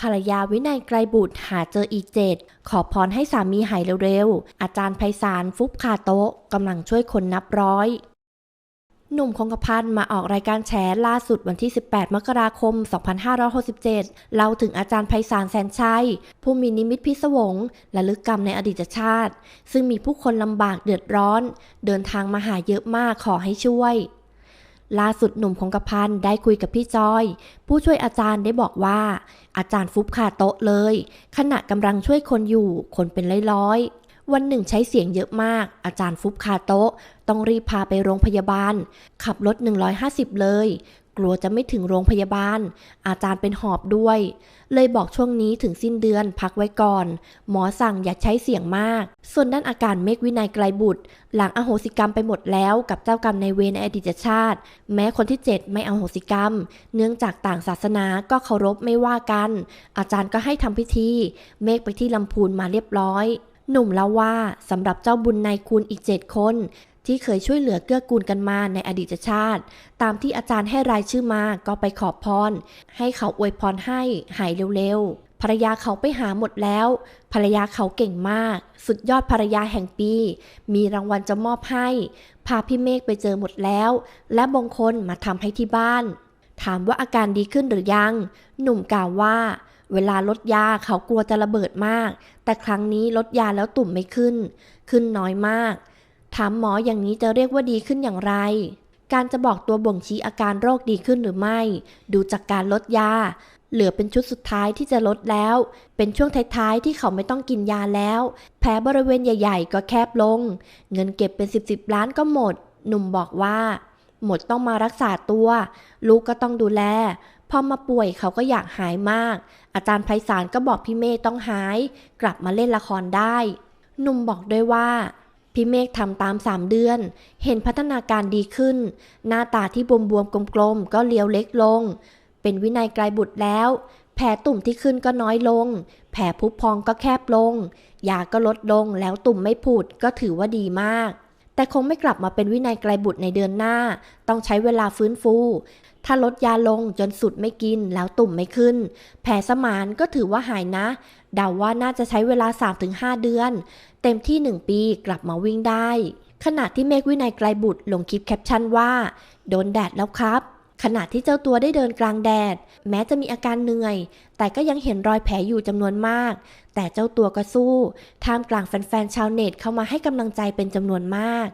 ภรรยาวินัยไกรบุตรหาเจออีเจ็ดขอพรให้สามีหายเร็วๆ อาจารย์ไพศาลฟุบคาโต๊ะกำลังช่วยคนนับร้อย หนุ่มคงกระพันมาออกรายการแฉล่าสุดวันที่ 18 มกราคม 2567 เล่าถึงอาจารย์ไพศาลแสนชัย ผู้มีนิมิตพิศวงและลึกกรรมในอดีตชาติ ซึ่งมีผู้คนลำบากเดือดร้อน เดินทางมาหาเยอะมากขอให้ช่วย ล่าสุดหนุ่มคงกระพันได้คุยกับพี่จอย ผู้ช่วยอาจารย์ได้บอกว่า อาจารย์ฟุบคาโต๊ะเลย ขณะกำลังช่วยคนอยู่ คนเป็นร้อยๆ วันหนึ่งใช้เสียงเยอะมาก อาจารย์ฟุบคาโต๊ะ ต้องรีบพาไปโรงพยาบาล ขับรถ 150 เลย กลัวจะไม่ถึงโรงพยาบาล อาจารย์เป็นหอบด้วย เลยบอกช่วงนี้ถึงสิ้นเดือนพักไว้ก่อน หมอสั่งอย่าใช้เสียงมาก ส่วนด้านอาการเมฆวินัยไกลบุตร หลังอโหสิกรรมไปหมดแล้วกับเจ้ากรรมในเวรในอดีตชาติ แม้คนที่ 7 ไม่เอาโหสิกรรม เนื่องจากต่างศาสนาก็เคารพไม่ว่ากัน อาจารย์ก็ให้ทำพิธี เมฆไปที่ลำพูนมาเรียบร้อยหนุ่มเล่าว่าสำหรับเจ้าบุญนายคุณอีก7คน ที่เคยช่วยเหลือเกื้อกูลกันมาในอดีตชาติ ตามที่อาจารย์ให้รายชื่อมาก็ไปขอพร ให้เขาอวยพรให้หายเร็วๆภรรยาเขาไปหาหมดแล้ว ภรรยาเขาเก่งมาก สุดยอดภรรยาแห่งปี มีรางวัลจะมอบให้ พาพี่เมฆไปเจอหมดแล้ว และบงคลมาทำให้ที่บ้าน ถามว่าอาการดีขึ้นหรือยัง หนุ่มกล่าวว่าเวลาลดยาเขากลัวจะระเบิดมาก แต่ครั้งนี้ลดยาแล้วตุ่มไม่ขึ้น ขึ้นน้อยมาก ถามหมออย่างนี้จะเรียกว่าดีขึ้นอย่างไร การจะบอกตัวบ่งชี้อาการโรคดีขึ้นหรือไม่ ดูจากการลดยา เหลือเป็นชุดสุดท้ายที่จะลดแล้ว เป็นช่วงท้ายๆที่เขาไม่ต้องกินยาแล้ว แผลบริเวณใหญ่ ๆ ก็แคบลง เงินเก็บเป็น 10บสล้านก็หมด หนุ่มบอกว่า หมดต้องมารักษาตัว ลูกก็ต้องดูแลพอมาป่วยเขาก็อยากหายมาก อาจารย์ไพศาลก็บอกพี่เมฆต้องหาย กลับมาเล่นละครได้ หนุ่มบอกด้วยว่า พี่เมฆทำตาม3เดือน เห็นพัฒนาการดีขึ้น หน้าตาที่บวมๆกลมๆ ก็เลี้ยวเล็กลง เป็นวินัยไกลบุตรแล้ว แผลตุ่มที่ขึ้นก็น้อยลง แผลพุพองก็แคบลง ยาก็ลดลงแล้วตุ่มไม่ผุดก็ถือว่าดีมาก แต่คงไม่กลับมาเป็นวินัยไกลบุตรในเดือนหน้า ต้องใช้เวลาฟื้นฟู ถ้าลดยาลงจนสุดไม่กินแล้วตุ่มไม่ขึ้น แผลสมานก็ถือว่าหายนะ เดาว่าน่าจะใช้เวลา 3-5 เดือน เต็มที่ 1 ปีกลับมาวิ่งได้ ขณะที่เมฆวินัยไกลบุตรลงคลิปแคปชั่นว่า โดนแดดแล้วครับ ขณะที่เจ้าตัวได้เดินกลางแดด แม้จะมีอาการเหนื่อย แต่ก็ยังเห็นรอยแผลอยู่จำนวนมาก แต่เจ้าตัวก็สู้ ท่ามกลางแฟนๆชาวเน็ตเข้ามาให้กำลังใจเป็นจำนวนมาก